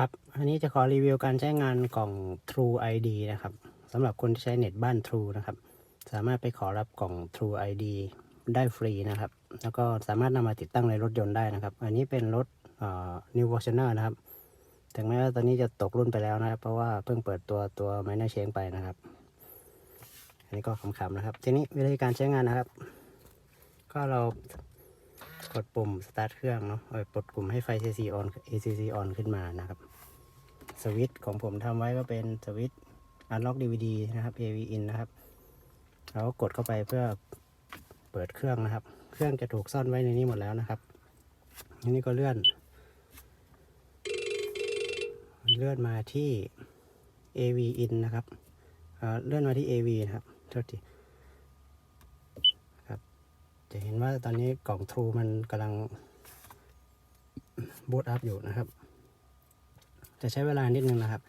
ครับ อันนี้จะขอรีวิวการใช้งานกล่อง True ID นะครับสำหรับคนที่ใช้เน็ตบ้าน True นะครับ สามารถไปขอรับกล่อง True ID ได้ฟรีนะครับ แล้วก็สามารถนำมาติดตั้งในรถยนต์ได้นะครับ อันนี้เป็นรถเอ่อ New Fortuner นะครับ ถึงแม้ว่าตอนนี้จะตกรุ่นไปแล้วนะครับ เพราะว่าเพิ่งเปิดตัวตัว Minor Change ไปนะครับ อันนี้ก็ขำๆนะครับ ทีนี้วิธีการใช้งานนะครับ ก็เรา กดปุ่ม start เครื่องเนาะเออกดปุ่มให้ไฟ CC on ACC on ขึ้นมานะครับ สวิตช์ของผมทำไว้ก็เป็นสวิตช์ unlock DVD นะครับ AV in นะครับเราก็กดเข้าไปเพื่อเปิดเครื่องนะครับ เครื่องจะถูกซ่อนไว้ในนี้หมดแล้วนะครับทีนี้ก็เลื่อน เลื่อนมาที่ AV in นะครับเเลื่อนมาที่ AV นะครับโทษที จะเห็นว่าตอนนี้กล่อง True มันกำลังบูตอัพอยู่นะครับ จะใช้เวลานิดนึงนะครับ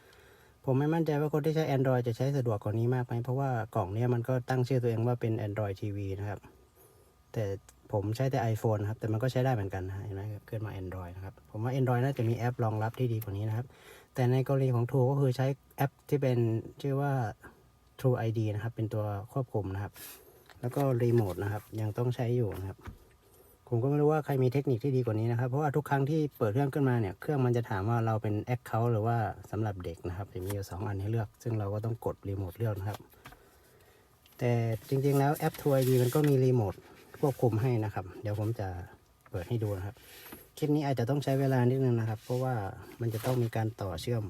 ผมไม่มั่นใจว่าคนที่ใช้ Android จะใช้สะดวกกว่านี้มากไหมเพราะว่ากล่องนี้มันก็ตั้งชื่อตัวเองว่าเป็น Android TV นะครับ แต่ผมใช้แต่ iPhone นครับ แต่มันก็ใช้ได้เหมือนกันนะเห็นไหมครับขึ้นมา Android นะครับ ผมว่า Android น่าจะมีแอปรองรับที่ดีกว่านี้นะครับ แต่ในกรณีของ True ก็คือใช้แอปที่เป็นชื่อว่า True ID นะครับ เป็นตัวควบคุมนะครับ แล้วก็รีโมทนะครับ ยังต้องใช้อยู่นะครับผมก็ไม่รู้ว่าใครมีเทคนิคที่ดีกว่านี้นะครับเพราะว่าทุกครั้งที่เปิดเครื่องขึ้นมาเนี่ยเครื่องมันจะถามว่าเราเป็นแอคเคาท์หรือว่าสำหรับเด็กนะครับจะมีอยู่สองอันให้เลือก ซึ่งเราก็ต้องกดรีโมทเลือกนะครับ แต่จริงๆแล้วแอป True ID มันก็มีรีโมทควบคุมให้นะครับ เดี๋ยวผมจะเปิดให้ดูนะครับคลิปนี้อาจจะต้องใช้เวลานิดนึงนะครับ เพราะว่ามันจะต้องมีการต่อเชื่อม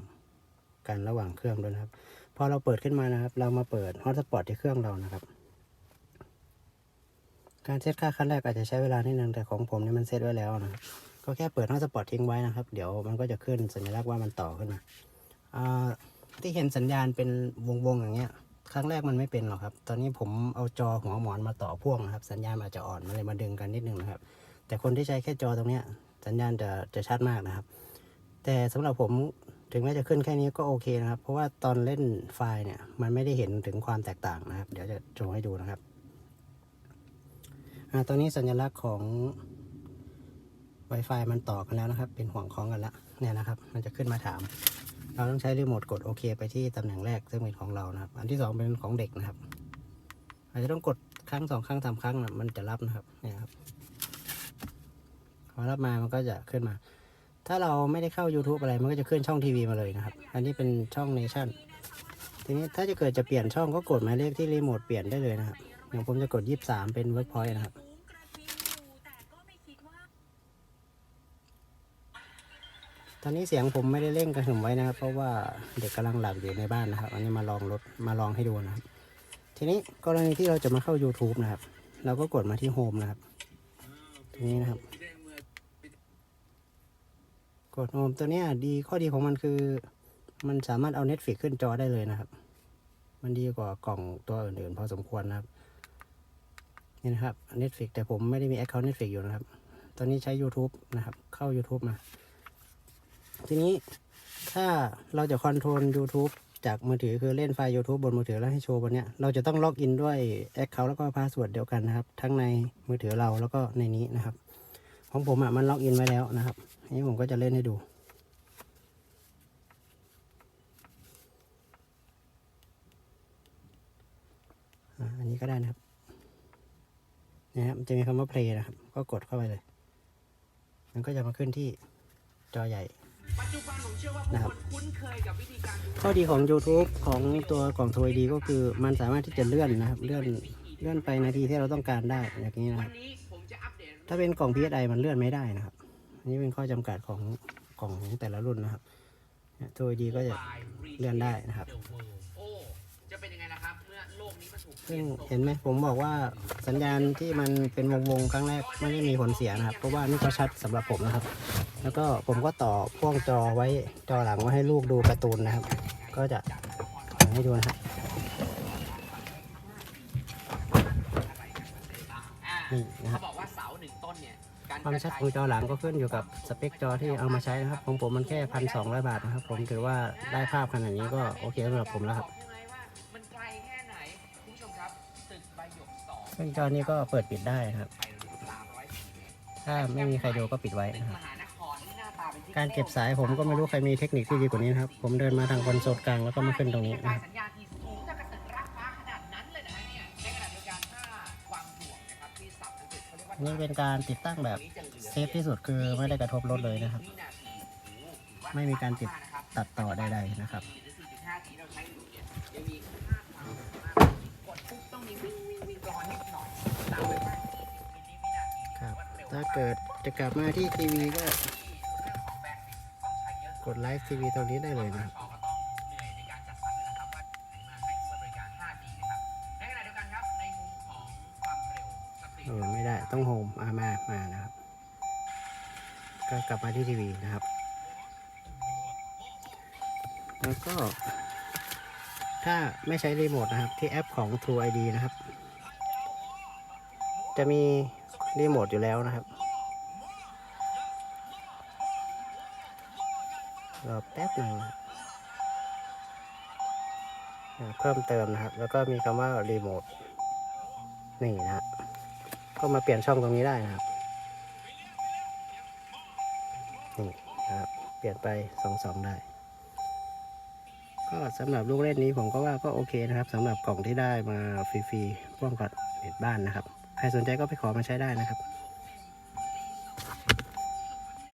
กันระหว่างเครื่องด้วยนะครับพอเราเปิดขึ้นมานะครับ เรามาเปิดฮอตสปอตที่เครื่องเรานะครับ การเซตค่าขั้นแรกอาจจะใช้เวลานิดนึงแต่ของผมเนี่ยมันเซตไว้แล้วนะก็แค่เปิดฮอตสปอร์ตทิ้งไว้นะครับ เดี๋ยวมันก็จะขึ้นสัญลักษณ์ว่ามันต่อขึ้นมาที่เห็นสัญญาณเป็นวงๆอย่างเงี้ย ครั้งแรกมันไม่เป็นหรอกครับ ตอนนี้ผมเอาจอหัวหมอนมาต่อพ่วงนะครับ สัญญาณอาจจะอ่อนมันเลยมาดึงกันนิดนึงนะครับ แต่คนที่ใช้แค่จอตรงเนี้ยสัญญาณจะจะชัดมากนะครับ แต่สำหรับผมถึงแม้จะขึ้นแค่นี้ก็โอเคนะครับ เพราะว่าตอนเล่นไฟล์เนี่ยมันไม่ได้เห็นถึงความแตกต่างนะครับ เดี๋ยวจะโชว์ให้ดูนะครับ อ่าตอนนี้สัญลักษณ์ของ Wi-Fi มันต่อกันแล้วนะครับ เป็นห่วงคล้องกันละเนี่ยนะครับ มันจะขึ้นมาถาม เราต้องใช้รีโมทกดโอเค ไปที่ตำแหน่งแรกซึ่งเป็นของเรานะครับ อันที่สองเป็นของเด็กนะครับ อาจจะต้องกดครั้งสองครั้งสามครั้งนะมันจะรับนะครับเนี่ยครับพอรับมามันก็จะขึ้นมา ถ้าเราไม่ได้เข้า YouTube อะไรมันก็จะขึ้นช่องทีวีมาเลยนะครับ อันนี้เป็นช่องเนชั่นทีนี้ถ้าจะเกิดจะเปลี่ยนช่องก็กดหมายเลขที่รีโมทเปลี่ยนได้เลยนะครับ อย่างผมจะกด 23 เป็น Workpoint นะครับ ตอนนี้เสียงผมไม่ได้เร่งกระหึ่มไว้นะครับ เพราะว่าเด็กกำลังหลับอยู่ในบ้านนะครับ อันนี้มาลองรถมาลองให้ดูนะครับ ทีนี้กรณีที่เราจะมาเข้า YouTube นะครับ เราก็กดมาที่ Home นะครับทีนี้นะครับ กด Home ตัวนี้ดีข้อดีของมันคือ มันสามารถเอา Netflix ขึ้นจอได้เลยนะครับ มันดีกว่ากล่องตัวอื่นๆ พอสมควรนะครับ นี่นะครับ Netflix แต่ผมไม่ได้มี Account Netflix อยู่นะครับ ตอนนี้ใช้ YouTube นะครับ เข้า YouTube มา ทีนี้ถ้าเราจะคอนโทรล YouTube จากมือถือคือเล่นไฟล์ YouTube บนมือถือแล้วให้โชว์บนเนี้ยเราจะต้องล็อกอินด้วย Account แล้วก็พาสเวิร์ดเดียวกันนะครับ ทั้งในมือถือเราแล้วก็ในนี้นะครับ ของผมอะมันล็อกอินไว้แล้วนะครับนี้ผมก็จะเล่นให้ดูอันนี้ก็ได้นะครับ นะครับมันจะมีคำว่า play นะครับ ก็กดเข้าไปเลย มันก็จะมาขึ้นที่จอใหญ่ปัจจุบันผมเชื่อว่าผู้นะครับคนคุ้นเคยกับวิธีการดูข้อดีของ YouTube ของตัวกล่อง True ID ก็คือมันสามารถที่จะเลื่อนนะครับ เลื่อนเลื่อนไปนาทีที่เราต้องการได้อย่างนี้นะควัรับนนี้ผมจะอัปเดตถ้าเป็นกล่อง PSI มันเลื่อนไม่ได้นะครับอันนี้เป็นข้อจำกัดของกล่องของแต่ละรุ่นนะครับเนี่ย True ID ก็จะเลื่อนได้นะครับโอ้จะเป็นยังไงล่ะครับ เมื่อโลกนี้มันถูกเปซึ่ลี่งยนโฉมเห็นไหมผมบอกว่าสัญญาณที่มันเป็นวงวงๆครั้งแรกไม่ได้มีผลเสียนะครับ เพราะว่านี่ก็ชัดสำหรับผมนะครับ แล้วก็ผมก็ต่อพ่วงจอไว้จอหลังไว้ให้ลูกดูการ์ตูนนะครับ ก็จะให้ดูนะครับอ่านี่นะคเขารับบอกว่าเสาหนึ่งต้นเนี่ยการความชัดของจอหลังก็ขึ้นอยู่กับสเปคจอที่เอามาใช้นะครับของผมมันแค่พันสองร้อยบาทนะครับ ผมถือว่าได้ภาพขนาดนี้ก็โอเคสำหรับผมแล้วครับ ซึ่งจอนี้ก็เปิดปิดได้นะครับไปสามร้อยสี่เมตรถ้าไม่มีใครดูก็ปิดไว้ตึกนะครับมหานครที่หน้าตาเป็นที่การเก็บสายผมก็ไม่รู้ใครมีเทคนิคที่ดีกว่านี้นะครับ ผมเดินมาทางคอนโซลกลางแล้วก็มาขึ้นตรงนี้กนะระครับจายสัญญาณที่สูงจากกระตึกรักฟ้าขนาดนั้นเลยนะฮะเนี่ยในขณะเดียวกันถ้าความถ่วงนะครับที่ศัพท์อังกฤษเขาเรียกว่านี่เป็นการติดตั้งแบบเซฟที่สุดคือไม่ได้กระทบรถเลยนะครับวินาทีโอ้โหถือว่าไม่มีการติดนะครับตัดต่อใดๆนะครับ ปุ๊บต้องมีวิ่งวิ่งวิ่งรอนิดหน่อยตามไปว่า20มิลลิวินาทีครับ ถือว่าเร็วถ้าเกิดจะกลับมาที่ทีวีก็เรื่องของแบนด์วิดต์ต้องใช้เยอะ กดไลฟ์ทีวีตรงนี้ได้เลยนะครับ ก็ต้องเหนื่อยในการจัดสรรเลยนะครับว่าไหนมาให้บริการ 5G นะครับ ในขณะเดียวกันครับในมุมของความเร็วสตรีเออไม่ได้ต้องโฮมอามามานะครับ ก็กลับมาที่ทีวีนะครับ แล้วก็ ถ้าไม่ใช้รีโมทนะครับ ที่แอปของ True ID นะครับ จะมีรีโมทอยู่แล้วนะครับรอแป๊บหนึ่งนะเพิ่มเติมนะครับ แล้วก็มีคำว่ารีโมทนี่นะฮะก็มาเปลี่ยนช่องตรงนี้ได้นะครับนี่นะครับ เปลี่ยนไปสองสองได้ ก็สำหรับลูกเล่นนี้ผมก็ว่าก็โอเคนะครับสำหรับกล่องที่ได้มาฟรีๆพ่วงกับเน็ตบ้านนะครับ ใครสนใจก็ไปขอมาใช้ได้นะครับ